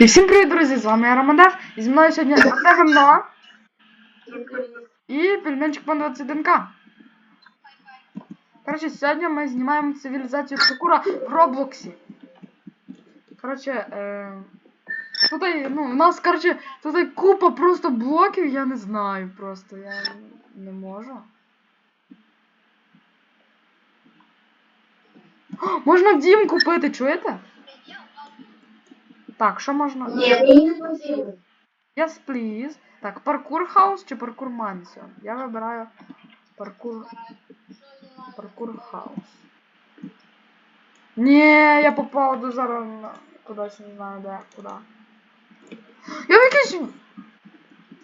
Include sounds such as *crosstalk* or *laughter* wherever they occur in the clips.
І всім привіт, друзі! З вами я Романдев, і зі мною сьогодні Артем і пельменчик Пан 21К. Коротше, сьогодні ми знімаємо цивілізацію Сакура в Роблоксі. Коротше, е... Тут, ну, у нас, коротше, тут купа просто блоків, я не знаю просто, я не можу. О, можна дім купити, чуєте? Так, що можна? Yes, please. Так, паркур хаус чи паркур мансіон? Я вибираю паркур. Паркур хаус. Ні, я попав до зараз кудись не знаю де, куди. Я в якийсь.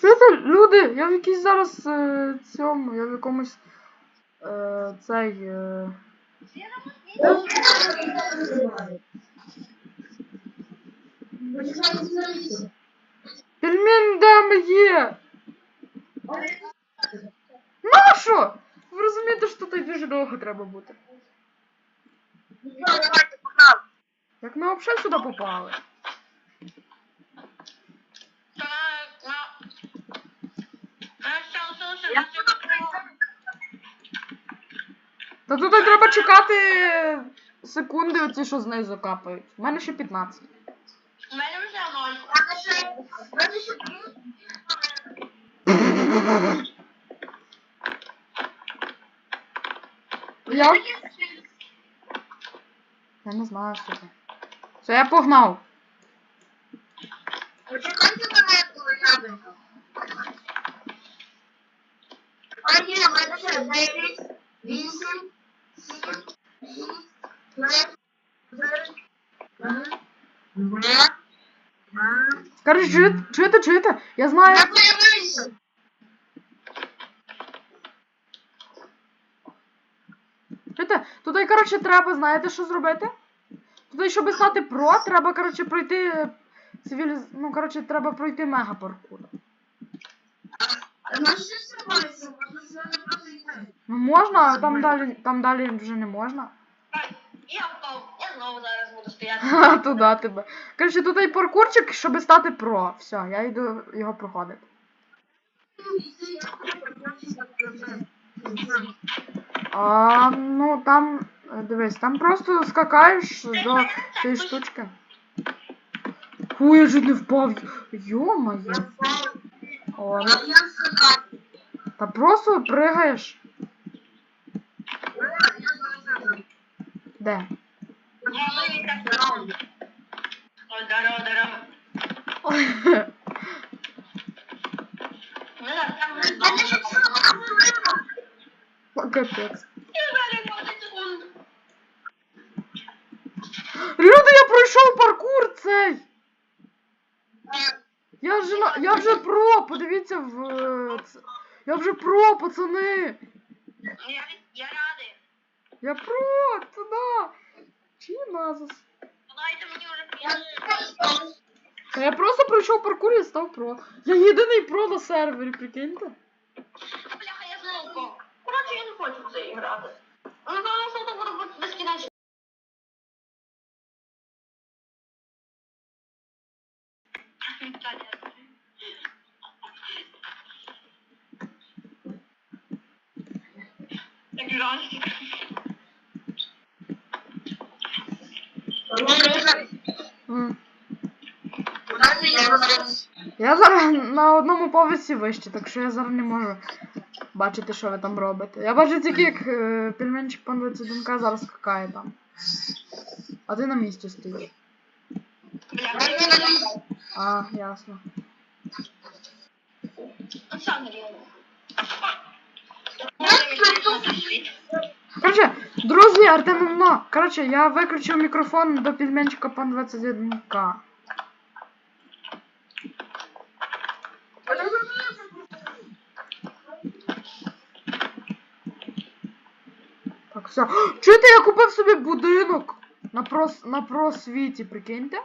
Це це люди, я в якійсь зараз е, цьому, я в якомусь е, цей. Е... Почекайте залізти. Ми є? Нащо? Ви розумієте, що тут дуже довго треба бути. Як ми взагалі сюди попали? Та тут треба чекати секунди, оці, що знизу капають. У мене ще 15. У мене вже ноль. Мене ще- мене ще три. Я? Я не знаю, що це. Все, я погнав. Почекайте мене, коли. Короче, чуєте, чуєте, чуєте? Я знаю. Я появився. Чуєте? Тут, коротше, треба, знаєте, що зробити? Тут, щоб стати про, треба, коротше, пройти цивіліз... Ну, коротше, треба пройти мега паркур. А на що стрибається? Можна з мене просто йти. Ну можна, а там далі, там далі вже не можна. Я впав. Знову зараз буду стояти. Ха, туди тебе. Коротше, тут і паркурчик, щоб стати про. Все, я йду його проходити. А, ну там, дивись, там просто скакаєш до цієї штучки. Фу, я чуть не впав. Йо-моє. Та просто пригаєш. Де? Ой, здорово, здорово. Ми зараз там не Капець. Я зараз 20 секунд. Люди, я пройшов паркур цей! Я вже, на- я вже про, подивіться в... е, ц- Я вже про, пацани! Я, я радий. Я про, туди! Чи назас? Дайте мені вже приємно. Та я просто пройшов паркур і став про. Я єдиний про на сервері, прикиньте. Бляха, я впав. Коротше, я не хочу в це грати. Ну, що це буде безкінечно. Так Я зараз на одному поверсі вище, так що я зараз не можу бачити, що ви там робите. Я бачу тільки, як е, пельменчик пан 21 зараз скакає там. А ти на місці стоїш. А, ясно. ну сам Короче, друзі, Артем Мно. Короче, я виключив мікрофон до пельменчика пан 21к. Так, все. Чуєте, я купив собі будинок на, прос... на просвіті, прикиньте.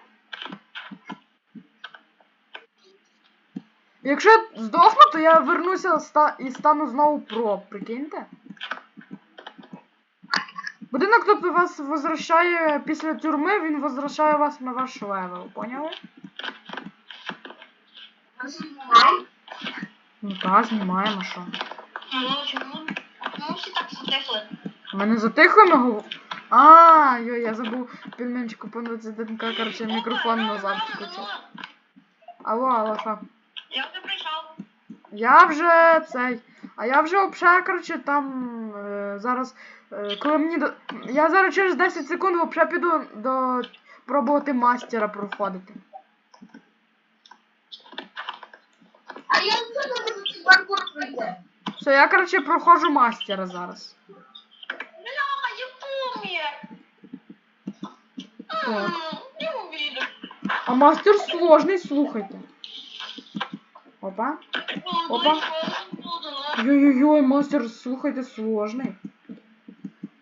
Якщо я здохну, то я вернуся і стану знову про, прикиньте. Будинок, тобто вас возвращає після тюрми, він возвращає вас на ваш левел, поняли? Ну та, знімаємо що. Так затихли. Ми затихли. А, йой, я забув пельменчику по 21 короче, мікрофон назад включив. Алло, алло, що? Я вже прийшов. Я вже цей. А я вже взагалі, коротше, там е, зараз. Е, коли мені до. Я зараз через 10 секунд взагалі піду до пробувати мастера проходити. А я не знаю, як цей паркур пройти. Все, я, коротше, проходжу мастера зараз. Бляха, я помер. Не увидел. А мастер сложний, слухайте. Опа. Опа. Йой-йой-йой, мастер, слухайте, сложний.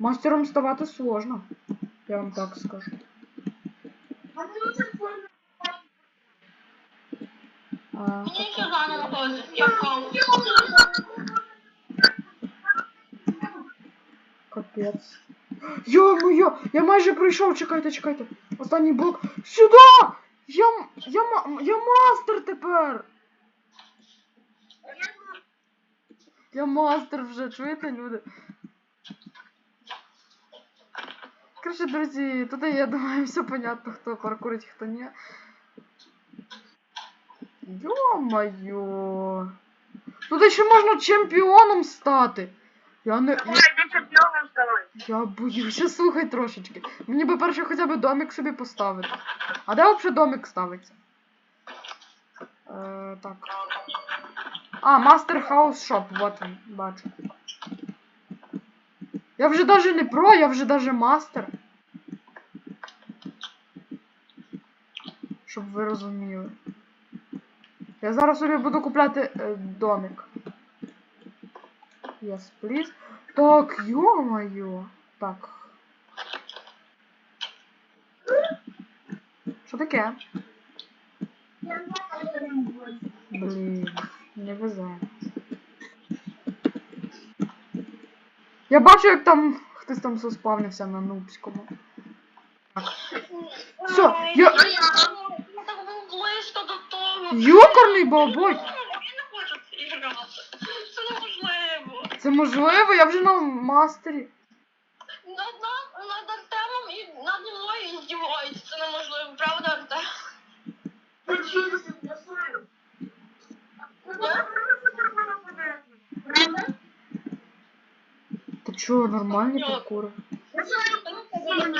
Мастером ставати сложно. Я вам так скажу. А ти оце форму. А, Мені ще заново ходить. Я впав. капець. Йо-моє, я майже пройшов, чекайте, чекайте. Останній блок. Сюди! Я, м- я, ма- я мастер тепер! Я мастер вже, чуєте, люди? Короче, друзі, тут я думаю, все понятно, хто паркурить, хто ні. Йо-моє. Тут ще можна чемпіоном стати. Я не. Я, ти чемпіоном ставай. я боюся, слухай трошечки. Мені би перше хоча б домик собі поставити. А де взагалі домик ставиться? Е, так. А, Master House Shop, вот він, бачу. Я вже даже не про, я вже даже мастер. Щоб ви розуміли. Я зараз собі буду купляти е, домик. Yes, please. Так, ё-моё. Так. Що таке? Блін, не везе. Я бачу, як там хтось там заспавнився на нубському. Все, я. Хочу в це неможливо. Це можливо, я вже на мастері. Над, над, над Артемом і над мною здіваються. Це неможливо, правда, Артем? Ну, добре, це паркур. Правда? Ти чого, нормальні паркури? Я знаю, Я що він буде.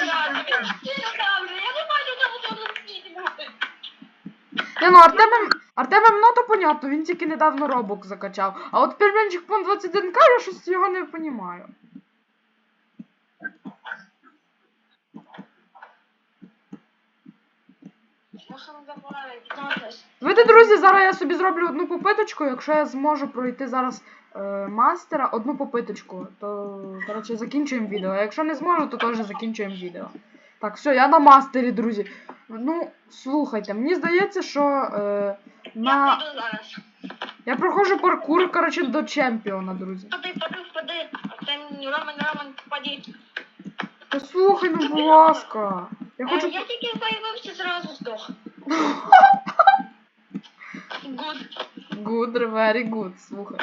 не бачу, де воно в світі бути. Не, ну Артемем, Артемем, ну понятно, він тільки недавно робок закачав. А от пельменчик пон 21к, я щось його не забавити. Видите, друзі, зараз я собі зроблю одну попиточку, якщо я зможу пройти зараз е, мастера одну попиточку, то коротше закінчуємо відео. А якщо не зможу, то теж закінчуємо відео. Так, все, я на мастері, друзі. Ну, слухайте, мені здається, що е, Я на. прийду зараз. Я проходжу паркур, коротше, до чемпіона, друзі. Впади, впади, впади. Артем, Роман, Роман, впади. Послухай, ну, будь ласка. Я Е, хочу. Я тільки появився, зразу здох. *laughs* Good. Good, very good, слухай.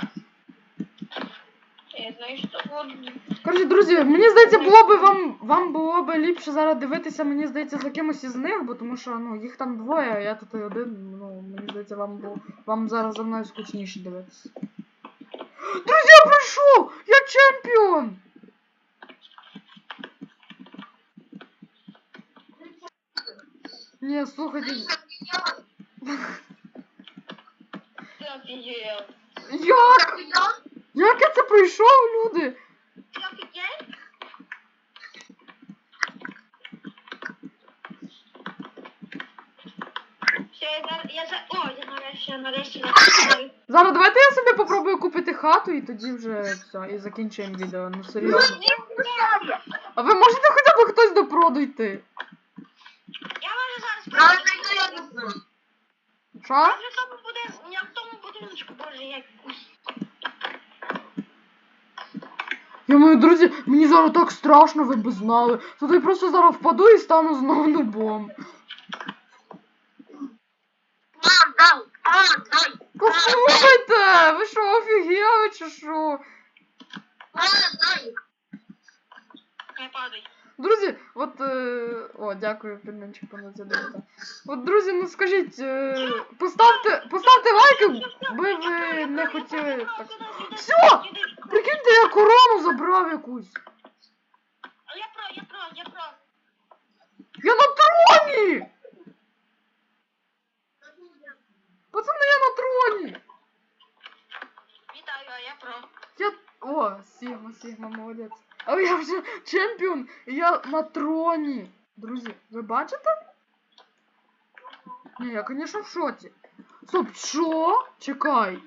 Я знаю, що good. Коротше, друзі, мені здається, було би вам, вам було б ліпше зараз дивитися, мені здається, за кимось із них, бо тому що ну, їх там двоє, а я тут один. Ну, мені здається, вам було, вам зараз за мною скучніше дивитися. Друзі, я прийшов! Я чемпіон! Ні, слухайте, *laughs* як? Пройшов, люди? Все, я зараз, за... О, я нарешті, нарешті нарешті. Зараз давайте я собі попробую купити хату і тоді вже все, і закінчуємо відео. Ну серйозно. А ви можете хоча б хтось до проду йти? Я можу зараз я. Що? Я в тому будинку, я в тому будиночку, боже, як... Я мої друзі, мені зараз так страшно, ви б знали. Тут я просто зараз впаду і стану знову нубом. Мам, дай, а, дай. Слухайте, ви що, офігели чи що? О, дякую, підменчик понад задивити. От, друзі, ну скажіть, е... поставте, поставте лайки, би ви не хотіли так. Всьо! Прикиньте, я корону забрав якусь. Я про, я про, я про. Я на троні! Пацани, я на троні! Вітаю, а я про. Я. О, Сігма, Сігма, молодець. Але я вже чемпіон, і я на троні. Друзі, ви бачите? Ні, я, звісно, в шоці. Стоп, що? Чекай.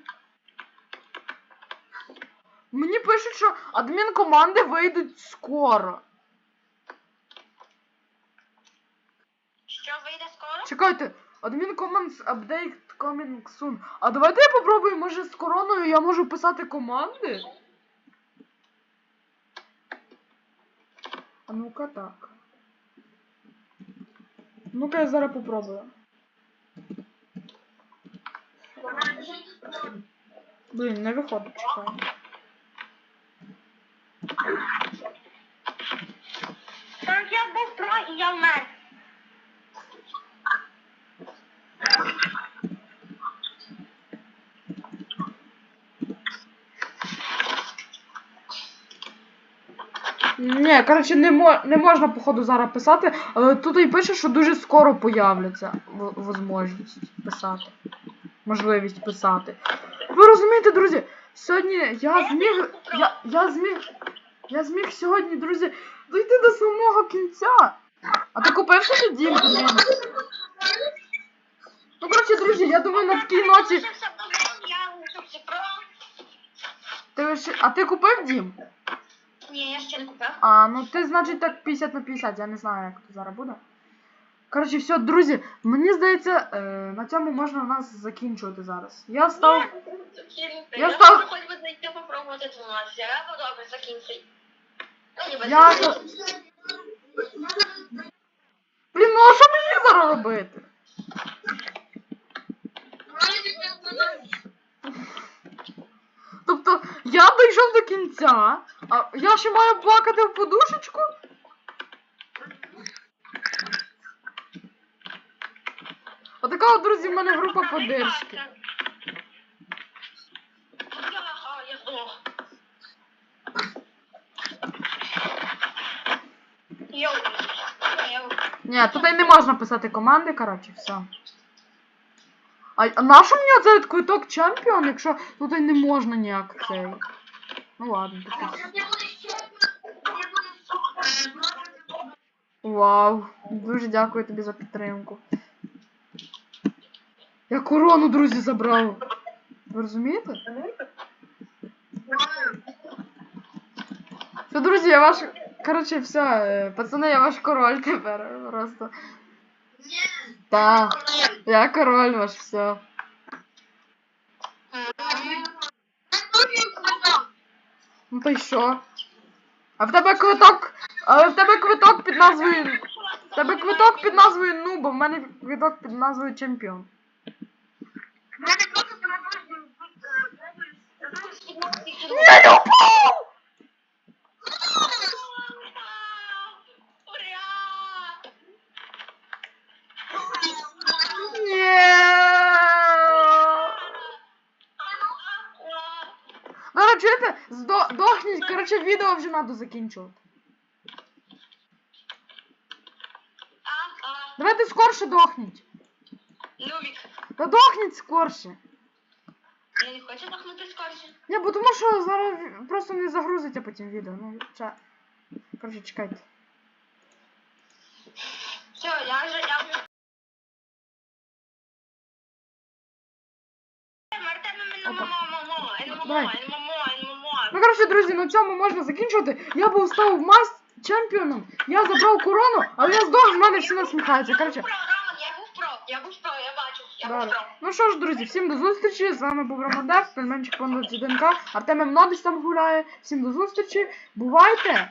Мені пишуть, що адмін команди вийдуть скоро. Що вийде скоро? Чекайте, адмін команд update coming soon. А давайте я попробую, може з короною я можу писати команди? А ну-ка так. Ну-ка я зараз попробую. Блін, не виходить, чекаю. Так я був про і я вмер. Ні, коротше, не, мо- не можна, походу, зараз писати, але тут і пише, що дуже скоро появляться можливість писати. Можливість писати. Ви розумієте, друзі, сьогодні я зміг. Я, я зміг. Я зміг сьогодні, друзі, дойти до самого кінця. А ти купив собі дім? Ну, коротше, друзі, я думаю, на такій ноті. Ти А ти купив дім? Ні, я ще не купив. А, ну ти, значить, так 50 на 50, я не знаю, як це зараз буде. Коротше, все, друзі, мені здається, е, на цьому можна у нас закінчувати зараз. Я став. Я Я став- став... Хоч би зайти попробувати тренуватися. Я добре, закінчуй. Ну, Я-. Блін, ну а що мені зараз робити? Тобто, я дійшов до кінця, а я ще маю плакати в подушечку? Отака от, друзі, в мене група поддержки. Ні, тут не можна писати команди, коротше, все. А, а на що мені оцей квиток чемпіон, якщо тут не можна ніяк цей. Ну ладно, таке. Вау, дуже дякую тобі за підтримку. Я корону, друзі, забрав. Ви розумієте? Все, друзі, я ваш. Коротше, все, е, пацани, я ваш король тепер просто. Так, я король ваш, все. Ну то й що? А в тебе квиток. Але в тебе квиток під назвою. В тебе квиток під назвою Нуба, в мене квиток під назвою Чемпіон. Я не упав! Ура! Ні. Зараз чуєте? Здо- Дохніть, коротше, відео вже треба закінчувати. Давайте скорше дохніть. Нубік. Та дохніть скорше. Я не хочу дохнути скорше. Ні, бо тому що зараз просто не загрузиться потім відео. Ну, ча. Коротше, чекайте. Все, я вже, я вже. Давай. Друзі, на цьому можна закінчувати. Я був став маст чемпіоном, я забрав корону, але я здох, з мене всі насміхаються. Короче. Я був про, я бачу, я був про. Ну що ж, друзі, всім до зустрічі. З вами був Ромадев, пельменчик понад 1К, Артем Мнодич там гуляє. Всім до зустрічі. Бувайте!